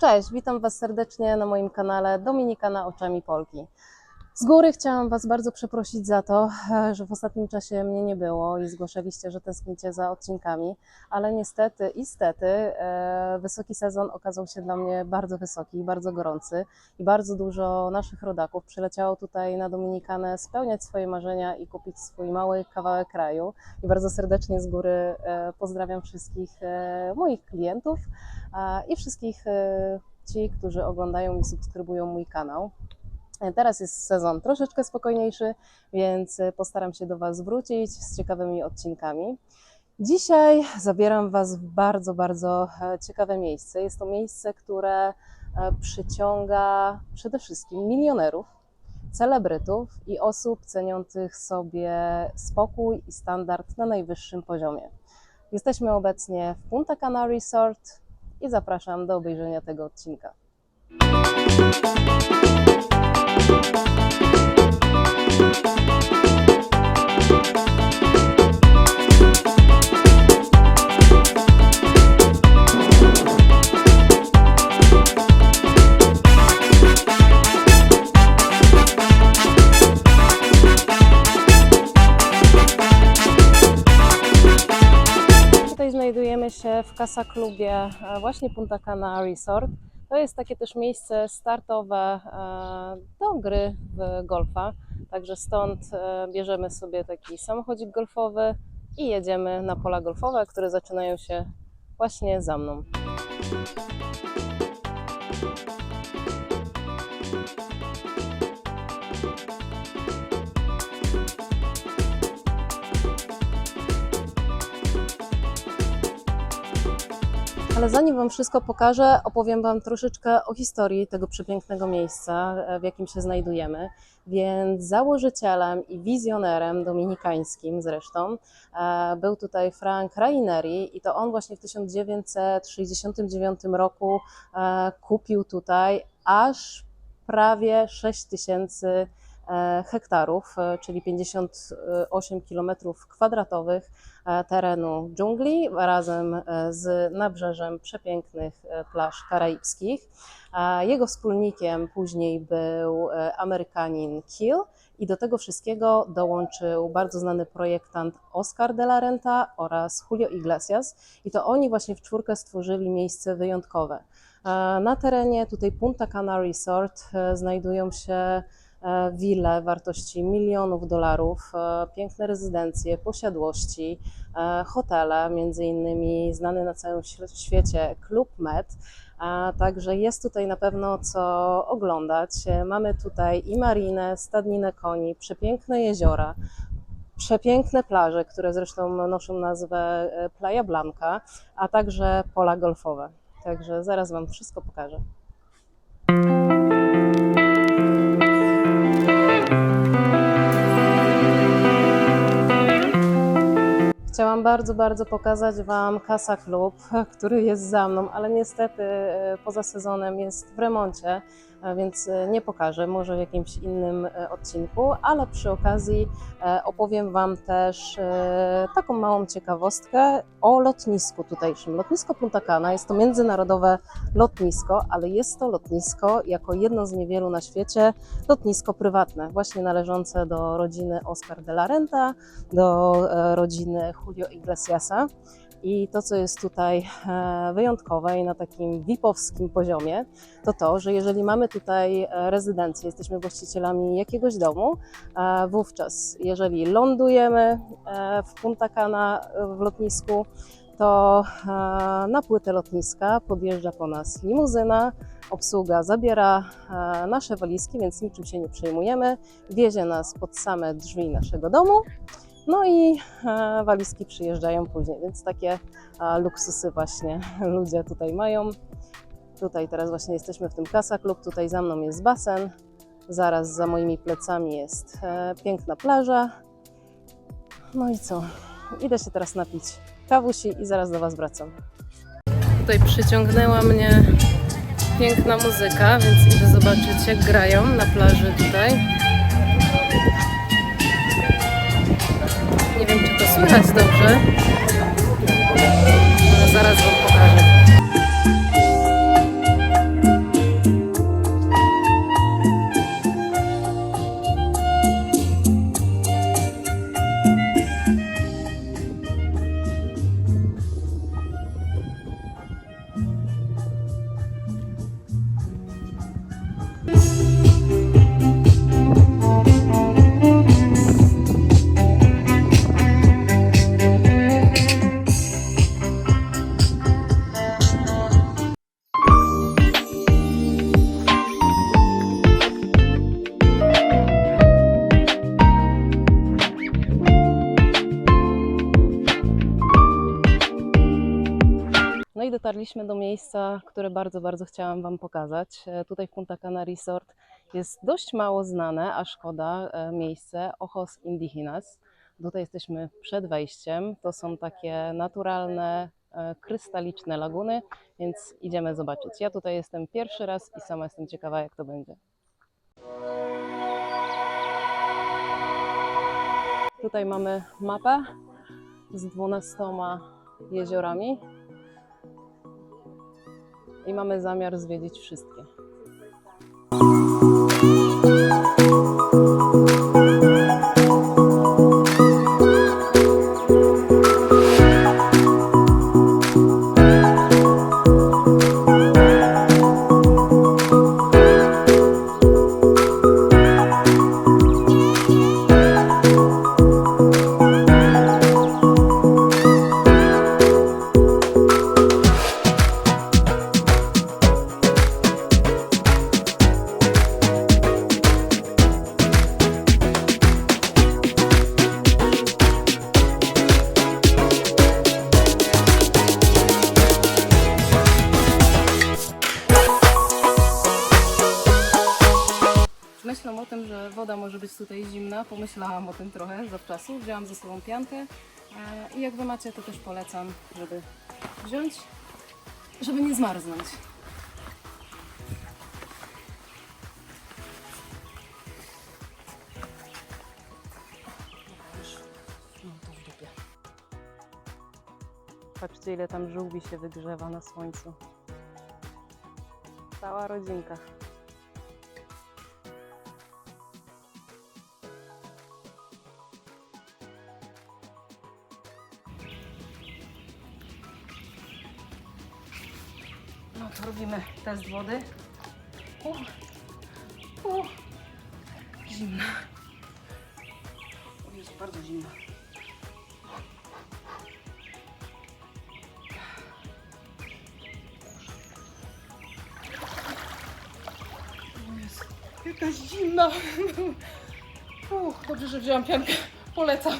Cześć, witam Was serdecznie na moim kanale Dominikana Oczami Polki. Z góry chciałam Was bardzo przeprosić za to, e, że w ostatnim czasie mnie nie było i zgłaszaliście, że tęsknicie za odcinkami, ale niestety, istety, e, wysoki sezon okazał się dla mnie bardzo wysoki, bardzo gorący i bardzo dużo naszych rodaków przyleciało tutaj na Dominikanę spełniać swoje marzenia i kupić swój mały kawałek kraju. I bardzo serdecznie z góry e, pozdrawiam wszystkich moich klientów i wszystkich ci, którzy oglądają i subskrybują mój kanał. E, Teraz jest sezon troszeczkę spokojniejszy, więc e, postaram się do Was wrócić z ciekawymi odcinkami. Dzisiaj zabieram Was w bardzo, bardzo e, ciekawe miejsce. Jest to miejsce, które przyciąga przede wszystkim milionerów, celebrytów i osób ceniących sobie spokój i standard na najwyższym poziomie. Jesteśmy obecnie w Punta Cana Resort i zapraszam do obejrzenia tego odcinka. Znajdujemy się w Casa Klubie e, właśnie Punta Cana Resort. To jest takie też miejsce startowe e, do gry w golfa. Także stąd e, bierzemy sobie taki samochodzik golfowy i jedziemy na pola golfowe, które zaczynają się właśnie za mną. Ale zanim Wam wszystko pokażę, opowiem Wam troszeczkę o historii tego przepięknego miejsca, e, w jakim się znajdujemy. Więc założycielem i wizjonerem dominikańskim zresztą e, był tutaj Frank Raineri i to on właśnie w 1969 roku e, kupił tutaj aż prawie 6 tysięcy hektarów, e, czyli 58 km kwadratowych e, terenu dżungli razem e, z nabrzeżem przepięknych e, plaż karaibskich. Jego wspólnikiem później był e, Amerykanin Kill i do tego wszystkiego dołączył bardzo znany projektant Oscar de la Renta oraz Julio Iglesias i to oni właśnie w czwórkę stworzyli miejsce wyjątkowe. E, Na terenie tutaj Punta Cana Resort e, znajdują się e, wille wartości milionów dolarów, e, piękne rezydencje, posiadłości, e, hotele, między innymi znany na całym świe- świecie Club Med. Także jest tutaj na pewno co oglądać. E, Mamy tutaj i marinę, stadninę koni, przepiękne jeziora, przepiękne plaże, które zresztą noszą nazwę e, Playa Blanca, a także pola golfowe. Także zaraz Wam wszystko pokażę. Chciałam bardzo, bardzo pokazać Wam Casa Club, który jest za mną, ale niestety e, poza sezonem jest w remoncie, więc e, nie pokażę, może w jakimś innym e, odcinku, ale przy okazji e, opowiem Wam też e, taką małą ciekawostkę o lotnisku tutejszym. Lotnisko Punta Cana jest to międzynarodowe lotnisko, ale jest to lotnisko jako jedno z niewielu na świecie lotnisko prywatne, właśnie należące do rodziny Oscar de la Renta, do e, rodziny Julio Iglesiasa. I to, co jest tutaj e, wyjątkowe i na takim VIP-owskim poziomie, to to, że jeżeli mamy tutaj e, rezydencję, jesteśmy właścicielami jakiegoś domu, e, wówczas jeżeli lądujemy w Punta Cana w lotnisku, to na płytę lotniska podjeżdża po nas limuzyna, obsługa zabiera nasze walizki, więc niczym się nie przejmujemy, wiezie nas pod same drzwi naszego domu, no i e, walizki przyjeżdżają później, więc takie e, luksusy właśnie ludzie tutaj mają. Tutaj teraz właśnie jesteśmy w tym Casa Club, tutaj za mną jest basen, zaraz za moimi plecami jest e, piękna plaża. No i co? Idę się teraz napić kawusi i zaraz do Was wracam. Tutaj przyciągnęła mnie piękna muzyka, więc idę zobaczyć jak grają na plaży tutaj. Słychać dobrze, zaraz Wam dotarliśmy do miejsca, które bardzo, bardzo chciałam Wam pokazać. E, Tutaj w Punta Cana Resort jest dość mało znane, a szkoda, e, miejsce Ojos Indígenas. Tutaj jesteśmy przed wejściem. To są takie naturalne, e, krystaliczne laguny, więc idziemy zobaczyć. Ja tutaj jestem pierwszy raz i sama jestem ciekawa, jak to będzie. Tutaj mamy mapę z 12 jeziorami i mamy zamiar zwiedzić wszystkie. Pomyślałam o tym trochę zawczasu. Wzięłam ze sobą piankę e, i jak Wy macie, to też polecam, żeby wziąć, żeby nie zmarznąć. Patrzcie, ile tam żółwi się wygrzewa na słońcu. Cała rodzinka. To robimy test wody. U, u, zimna. Jezu, bardzo zimna. Jakaś zimna. Uch, dobrze, że wzięłam piankę. Polecam.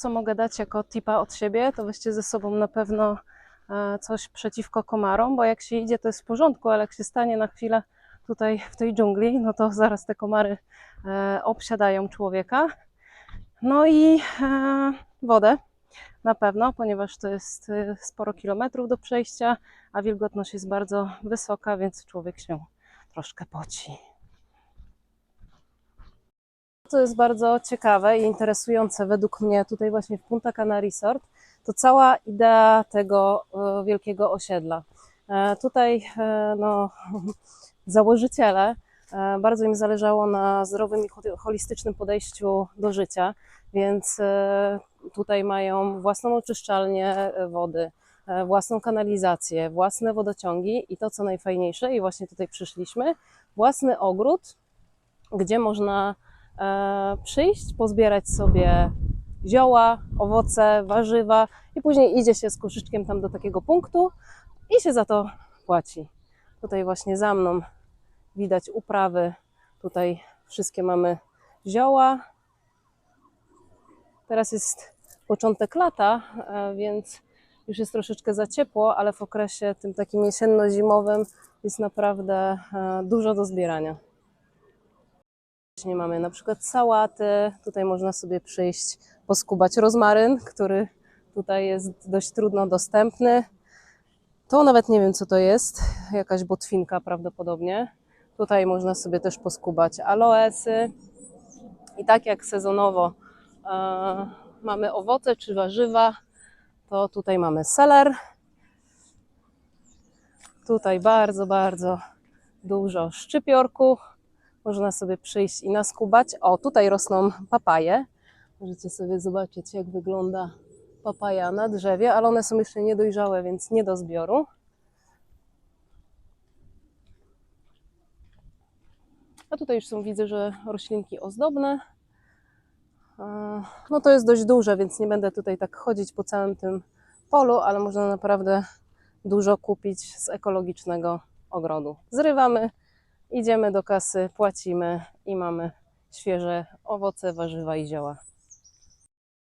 Co mogę dać jako tipa od siebie, to weźcie ze sobą na pewno e, coś przeciwko komarom, bo jak się idzie, to jest w porządku, ale jak się stanie na chwilę tutaj w tej dżungli, no to zaraz te komary e, obsiadają człowieka. No i e, wodę na pewno, ponieważ to jest sporo kilometrów do przejścia, a wilgotność jest bardzo wysoka, więc człowiek się troszkę poci. Co jest bardzo ciekawe i interesujące według mnie tutaj właśnie w Punta Cana Resort, to cała idea tego e, wielkiego osiedla. E, Tutaj e, no, założyciele bardzo im zależało na zdrowym i ho- holistycznym podejściu do życia, więc tutaj mają własną oczyszczalnię wody, własną kanalizację, własne wodociągi i to co najfajniejsze, i właśnie tutaj przyszliśmy, własny ogród, gdzie można przyjść, pozbierać sobie zioła, owoce, warzywa i później idzie się z koszyczkiem tam do takiego punktu i się za to płaci. Tutaj właśnie za mną widać uprawy. Tutaj wszystkie mamy zioła. Teraz jest początek lata, e, więc już jest troszeczkę za ciepło, ale w okresie tym takim jesienno-zimowym jest naprawdę e, dużo do zbierania. Mamy na przykład sałaty, tutaj można sobie przyjść, poskubać rozmaryn, który tutaj jest dość trudno dostępny. To nawet nie wiem co to jest, jakaś botwinka prawdopodobnie. Tutaj można sobie też poskubać aloesy. I tak jak sezonowo e, mamy owoce czy warzywa, to tutaj mamy seler. Tutaj bardzo, bardzo dużo szczypiorku. Można sobie przyjść i naskubać. O, tutaj rosną papaje. Możecie sobie zobaczyć, jak wygląda papaja na drzewie, ale one są jeszcze niedojrzałe, więc nie do zbioru. A tutaj już są, widzę, że roślinki ozdobne. No to jest dość duże, więc nie będę tutaj tak chodzić po całym tym polu, ale można naprawdę dużo kupić z ekologicznego ogrodu. Zrywamy, idziemy do kasy, płacimy i mamy świeże owoce, warzywa i zioła.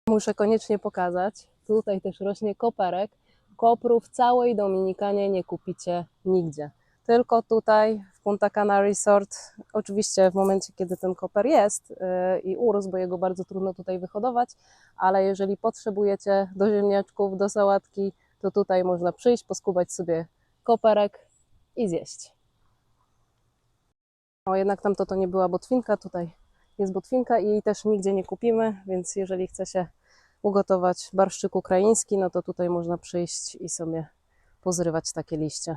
Muszę koniecznie pokazać, tutaj też rośnie koperek. Kopru w całej Dominikanie nie kupicie nigdzie. Tylko tutaj w Punta Cana Resort, oczywiście w momencie, kiedy ten koper jest yy, i urósł, bo jego bardzo trudno tutaj wyhodować, ale jeżeli potrzebujecie do ziemniaczków, do sałatki, to tutaj można przyjść, poskubać sobie koperek i zjeść. O, jednak tamto to nie była botwinka, tutaj jest botwinka i jej też nigdzie nie kupimy, więc jeżeli chce się ugotować barszczyk ukraiński, no to tutaj można przyjść i sobie pozrywać takie liście.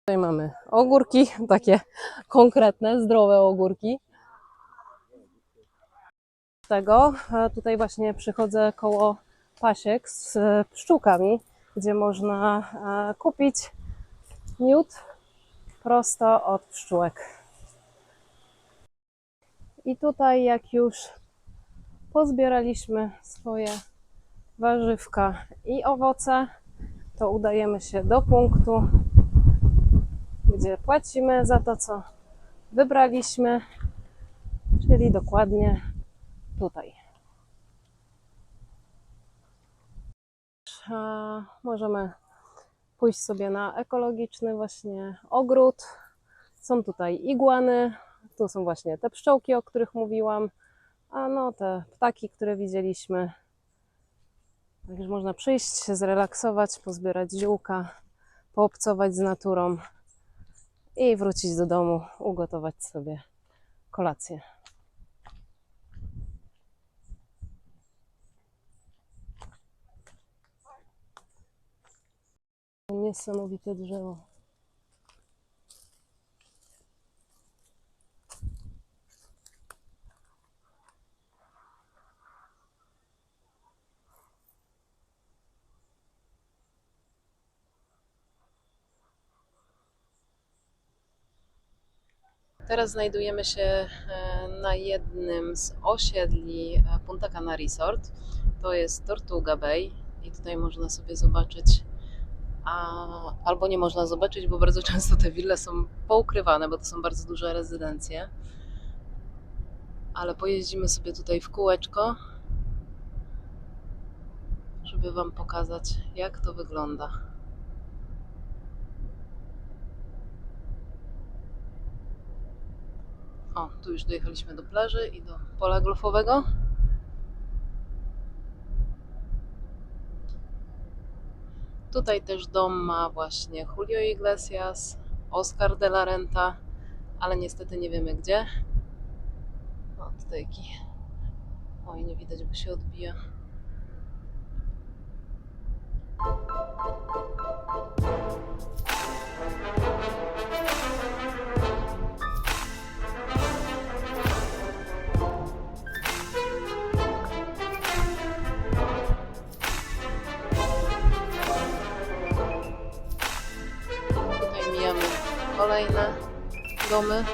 Tutaj mamy ogórki, takie konkretne, zdrowe ogórki. Tego tutaj właśnie przychodzę koło pasiek z e, pszczółkami, gdzie można e, kupić miód prosto od pszczółek. I tutaj jak już pozbieraliśmy swoje warzywka i owoce, to udajemy się do punktu, gdzie płacimy za to, co wybraliśmy, czyli dokładnie tutaj. Możemy pójść sobie na ekologiczny właśnie ogród. Są tutaj igłany, tu są właśnie te pszczołki, o których mówiłam, a no te ptaki, które widzieliśmy. Także można przyjść, się zrelaksować, pozbierać ziółka, poobcować z naturą i wrócić do domu, ugotować sobie kolację. Niesamowite drzewo. Teraz znajdujemy się e, na jednym z osiedli e, Punta Cana Resort. To jest Tortuga Bay i tutaj można sobie zobaczyć, a, albo nie można zobaczyć, bo bardzo często te wille są poukrywane, bo to są bardzo duże rezydencje. Ale pojeździmy sobie tutaj w kółeczko, żeby Wam pokazać, jak to wygląda. O, tu już dojechaliśmy do plaży i do pola golfowego. Tutaj też dom ma właśnie Julio Iglesias, Oscar de la Renta, ale niestety nie wiemy gdzie. O, tutaj jaki... Oj, nie widać, bo się odbija. Kolejne domy.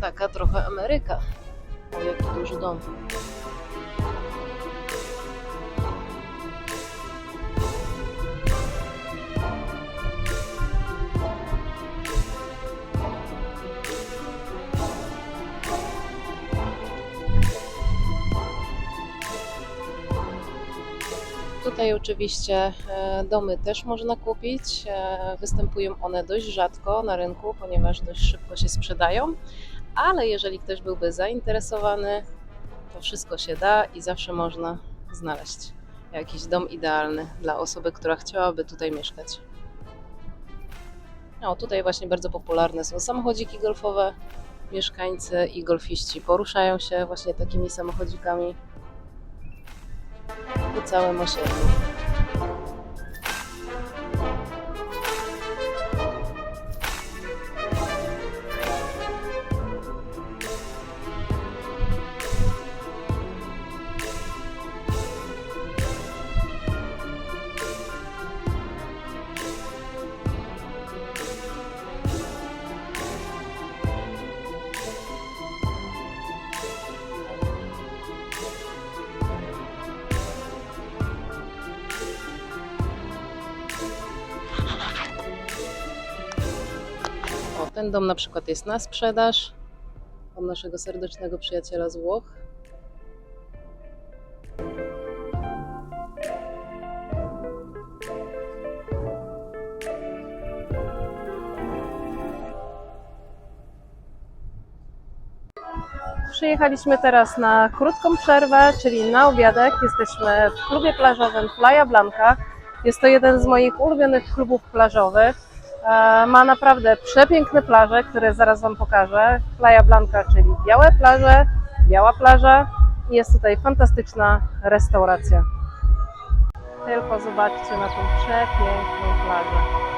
Taka trochę Ameryka. Jaki duży dom. Tutaj oczywiście e, domy też można kupić. E, Występują one dość rzadko na rynku, ponieważ dość szybko się sprzedają. Ale jeżeli ktoś byłby zainteresowany, to wszystko się da i zawsze można znaleźć jakiś dom idealny dla osoby, która chciałaby tutaj mieszkać. No, tutaj właśnie bardzo popularne są samochodziki golfowe. Mieszkańcy i golfiści poruszają się właśnie takimi samochodzikami po całym osiedlu. Ten dom na przykład jest na sprzedaż od naszego serdecznego przyjaciela z Włoch. Przyjechaliśmy teraz na krótką przerwę, czyli na obiadek. Jesteśmy w klubie plażowym Playa Blanca. Jest to jeden z moich ulubionych klubów plażowych. E, Ma naprawdę przepiękne plaże, które zaraz Wam pokażę. Playa Blanca, czyli białe plaże, biała plaża. Jest tutaj fantastyczna restauracja. Tylko zobaczcie na tą przepiękną plażę.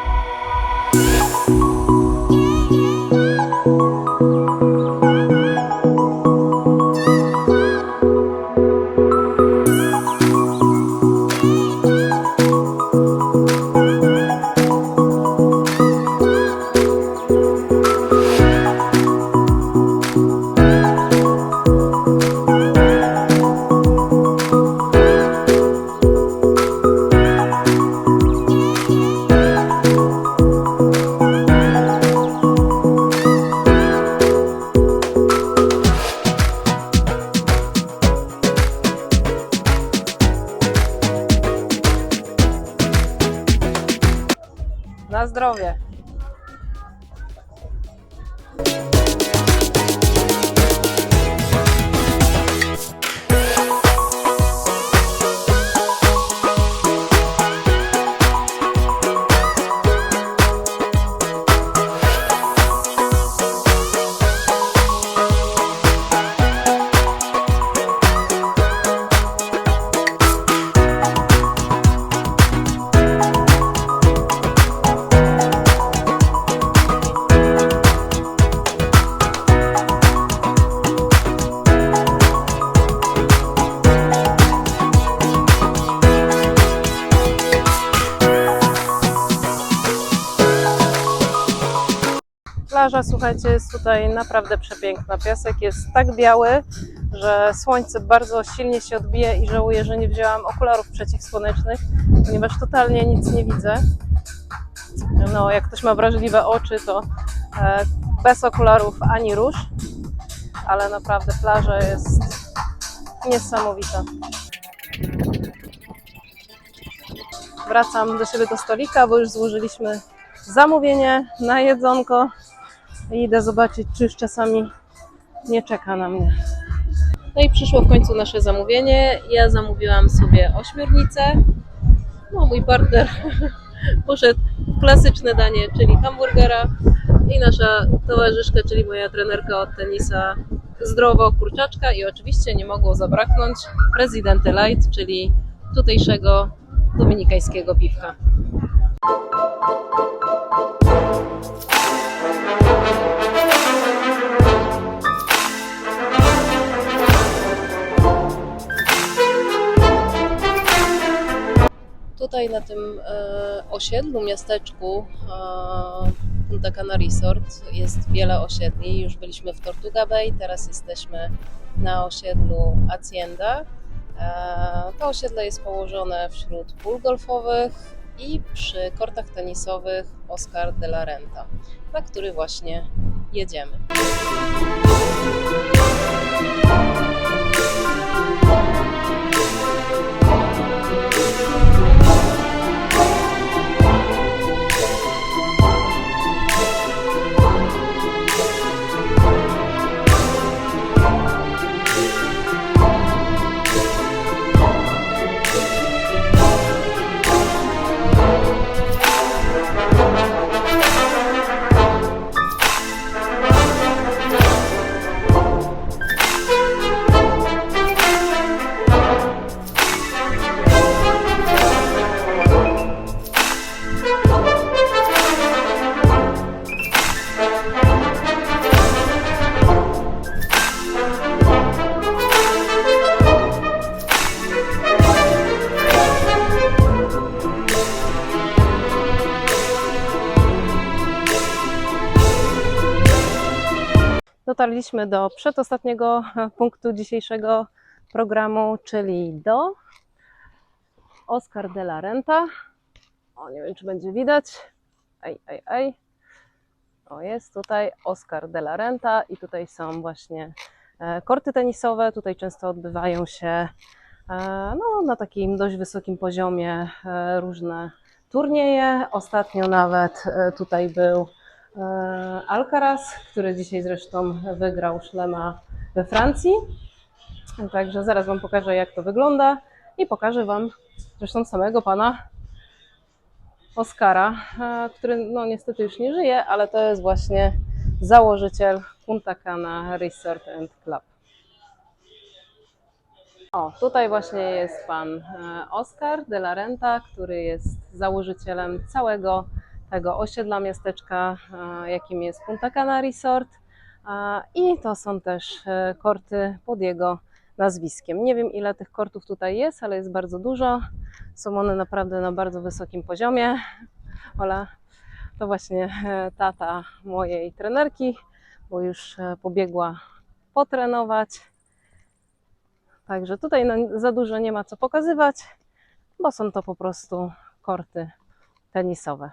Na zdrowie! Plaża, słuchajcie, jest tutaj naprawdę przepiękna. Piasek jest tak biały, że słońce bardzo silnie się odbija i żałuję, że nie wzięłam okularów przeciwsłonecznych, ponieważ totalnie nic nie widzę. No, jak ktoś ma wrażliwe oczy, to e, bez okularów ani róż, ale naprawdę plaża jest niesamowita. Wracam do siebie do stolika, bo już złożyliśmy zamówienie na jedzonko idę zobaczyć, czy już czasami nie czeka na mnie. No i przyszło w końcu nasze zamówienie. Ja zamówiłam sobie ośmiornicę. No, mój partner poszedł w klasyczne danie, czyli hamburgera. I nasza towarzyszka, czyli moja trenerka od tenisa, zdrowo kurczaczka. I oczywiście nie mogło zabraknąć Presidente Light, czyli tutejszego dominikańskiego piwka. Tutaj na tym e, osiedlu, miasteczku e, Punta Cana Resort jest wiele osiedli. Już byliśmy w Tortuga Bay, teraz jesteśmy na osiedlu Hacienda. E, To osiedle jest położone wśród pól golfowych i przy kortach tenisowych Oscar de la Renta, na który właśnie jedziemy. Dotarliśmy do przedostatniego punktu dzisiejszego programu, czyli do Oscar de la Renta. O, nie wiem, czy będzie widać. Ej, ej, ej. O, jest tutaj Oscar de la Renta i tutaj są właśnie e, korty tenisowe. Tutaj często odbywają się e, no, na takim dość wysokim poziomie e, różne turnieje. Ostatnio nawet tutaj był Alcaraz, który dzisiaj zresztą wygrał szlema we Francji. Także zaraz Wam pokażę, jak to wygląda i pokażę Wam zresztą samego pana Oskara, e, który no niestety już nie żyje, ale to jest właśnie założyciel Punta Cana Resort and Club. O, tutaj właśnie jest pan e, Oscar de la Renta, który jest założycielem całego tego osiedla miasteczka, e, jakim jest Punta Cana Resort. E, I to są też e, korty pod jego nazwiskiem. Nie wiem, ile tych kortów tutaj jest, ale jest bardzo dużo. Są one naprawdę na bardzo wysokim poziomie. Ola, to właśnie tata mojej trenerki, bo już pobiegła potrenować. Także tutaj no, za dużo nie ma co pokazywać, bo są to po prostu korty tenisowe.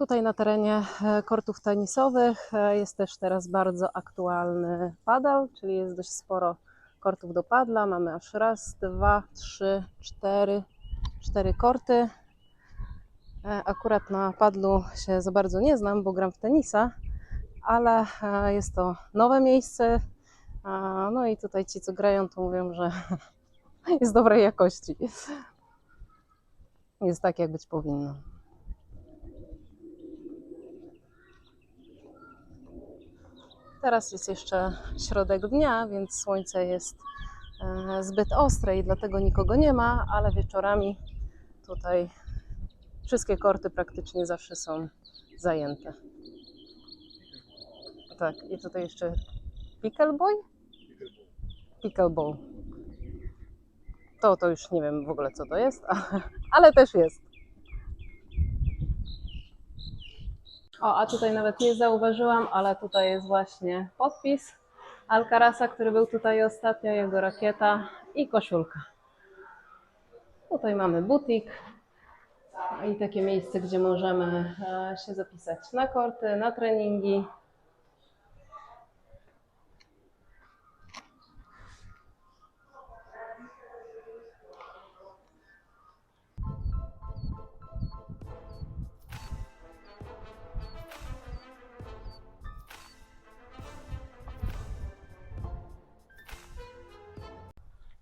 Tutaj na terenie e, kortów tenisowych e, jest też teraz bardzo aktualny padel, czyli jest dość sporo kortów do padla. Mamy aż raz, dwa, trzy, cztery, cztery korty. E, Akurat na padlu się za bardzo nie znam, bo gram w tenisa, ale jest to nowe miejsce. No i tutaj ci, co grają, to mówią, że jest dobrej jakości. Jest tak, jak być powinno. Teraz jest jeszcze środek dnia, więc słońce jest e, zbyt ostre i dlatego nikogo nie ma, ale wieczorami tutaj wszystkie korty praktycznie zawsze są zajęte. Tak, i tutaj jeszcze pickleboy? Pickleball. To, to już nie wiem w ogóle co to jest, ale też jest. O, a tutaj nawet nie zauważyłam, ale tutaj jest właśnie podpis Alcaraza, który był tutaj ostatnio, jego rakieta i koszulka. Tutaj mamy butik i takie miejsce, gdzie możemy e, się zapisać na korty, na treningi.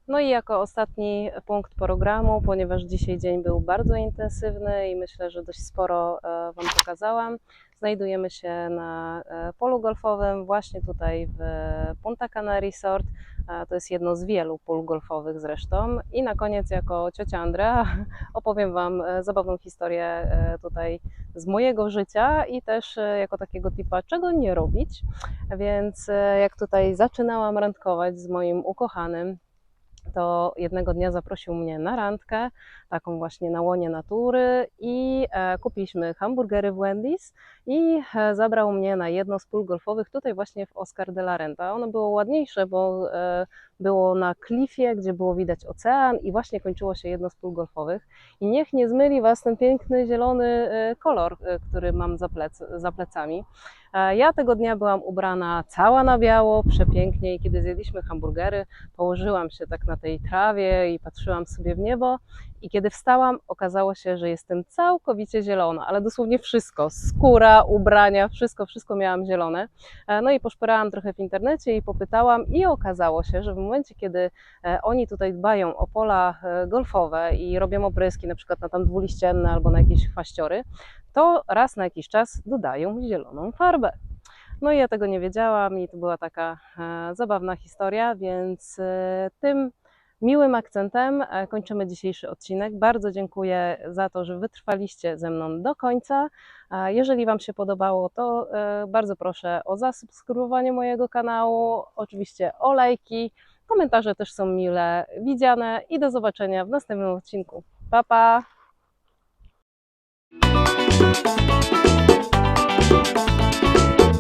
No i jako ostatni punkt programu, ponieważ dzisiaj dzień był bardzo intensywny i myślę, że dość sporo e, Wam pokazałam, znajdujemy się na e, polu golfowym, właśnie tutaj w Punta Cana Resort. E, To jest jedno z wielu pól golfowych zresztą. I na koniec, jako ciocia Andrea, opowiem Wam e, zabawną historię e, tutaj z mojego życia i też e, jako takiego typa, czego nie robić. Więc e, jak tutaj zaczynałam randkować z moim ukochanym, to jednego dnia zaprosił mnie na randkę, taką właśnie na łonie natury i e, kupiliśmy hamburgery w Wendy's i e, zabrał mnie na jedno z pól golfowych tutaj właśnie w Oscar de la Renta. Ono było ładniejsze, bo e, było na klifie, gdzie było widać ocean i właśnie kończyło się jedno z pól golfowych. I niech nie zmyli Was ten piękny zielony e, kolor, który mam za, plec, za plecami. Ja tego dnia byłam ubrana cała na biało, przepięknie i kiedy zjedliśmy hamburgery, położyłam się tak na tej trawie i patrzyłam sobie w niebo i kiedy wstałam, okazało się, że jestem całkowicie zielona, ale dosłownie wszystko, skóra, ubrania, wszystko, wszystko miałam zielone. E, No i poszperałam trochę w internecie i popytałam i okazało się, że w momencie, kiedy e, oni tutaj dbają o pola e, golfowe i robią opryski na przykład na tam dwuliścienne albo na jakieś chwaściory, to raz na jakiś czas dodają zieloną farbę. No i ja tego nie wiedziałam i to była taka zabawna historia, więc tym miłym akcentem e, kończymy dzisiejszy odcinek. Bardzo dziękuję za to, że wytrwaliście ze mną do końca. Jeżeli Wam się podobało, to e, bardzo proszę o zasubskrybowanie mojego kanału, oczywiście o lajki. Komentarze też są mile widziane i do zobaczenia w następnym odcinku. Pa, pa!